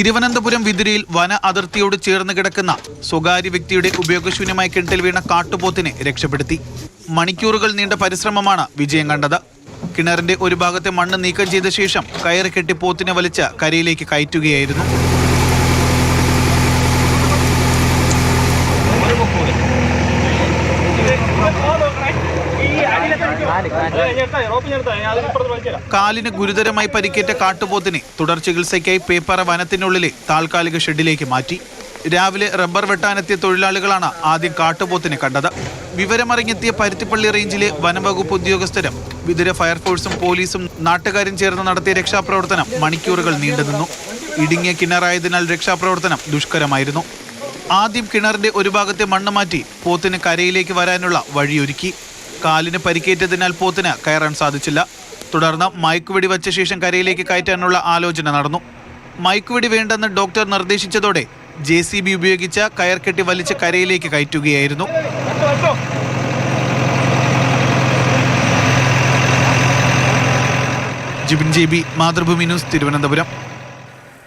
തിരുവനന്തപുരം വിതിരിയിൽ വന അതിർത്തിയോട് ചേർന്ന് കിടക്കുന്ന സ്വകാര്യ വ്യക്തിയുടെ ഉപയോഗശൂന്യമായ കിണറ്റിൽ വീണ കാട്ടുപോത്തിനെ രക്ഷപ്പെടുത്തി. മണിക്കൂറുകൾ നീണ്ട പരിശ്രമമാണ് വിജയം കണ്ടത്. കിണറിന്റെ ഒരു ഭാഗത്തെ മണ്ണ് നീക്കം ചെയ്ത ശേഷം കയറ് കെട്ടി പോത്തിനെ വലിച്ച് കരയിലേക്ക് കയറ്റുകയായിരുന്നു. കാലിന് ഗുരുതരമായി പരിക്കേറ്റ കാട്ടുപോത്തിനെ തുടർ ചികിത്സയ്ക്കായി പേപ്പറ വനത്തിനുള്ളിലെ താൽക്കാലിക ഷെഡിലേക്ക് മാറ്റി. രാവിലെ റബ്ബർ വെട്ടാനെത്തിയ തൊഴിലാളികളാണ് ആദ്യം കാട്ടുപോത്തിനെ കണ്ടത്. വിവരമറിഞ്ഞെത്തിയ പരുത്തിപ്പള്ളി റേഞ്ചിലെ വനംവകുപ്പ് ഉദ്യോഗസ്ഥരും വിതുര ഫയർഫോഴ്സും പോലീസും നാട്ടുകാരും ചേർന്ന് നടത്തിയ രക്ഷാപ്രവർത്തനം മണിക്കൂറുകൾ നീണ്ടുനിന്നു ഇടുങ്ങിയ കിണറായതിനാൽ രക്ഷാപ്രവർത്തനം ദുഷ്കരമായിരുന്നു. ആദ്യം കിണറിന്റെ ഒരു ഭാഗത്തെ മണ്ണ് മാറ്റി പോത്തിന് കരയിലേക്ക് വരാനുള്ള വഴിയൊരുക്കി. കാലിന് പരിക്കേറ്റതിനാൽ പോത്തിന് കയറാൻ സാധിച്ചില്ല. തുടർന്ന് മയക്കുവെടി വച്ച ശേഷം കരയിലേക്ക് കയറ്റാനുള്ള ആലോചന നടന്നു. മയക്കുവെടി വേണ്ടെന്ന് ഡോക്ടർ നിർദ്ദേശിച്ചതോടെ ജെ സി ബി ഉപയോഗിച്ച് കയർ കെട്ടി വലിച്ച് കരയിലേക്ക് കയറ്റുകയായിരുന്നു. Jibin J B Mathrubhumi news Thiruvananthapuram.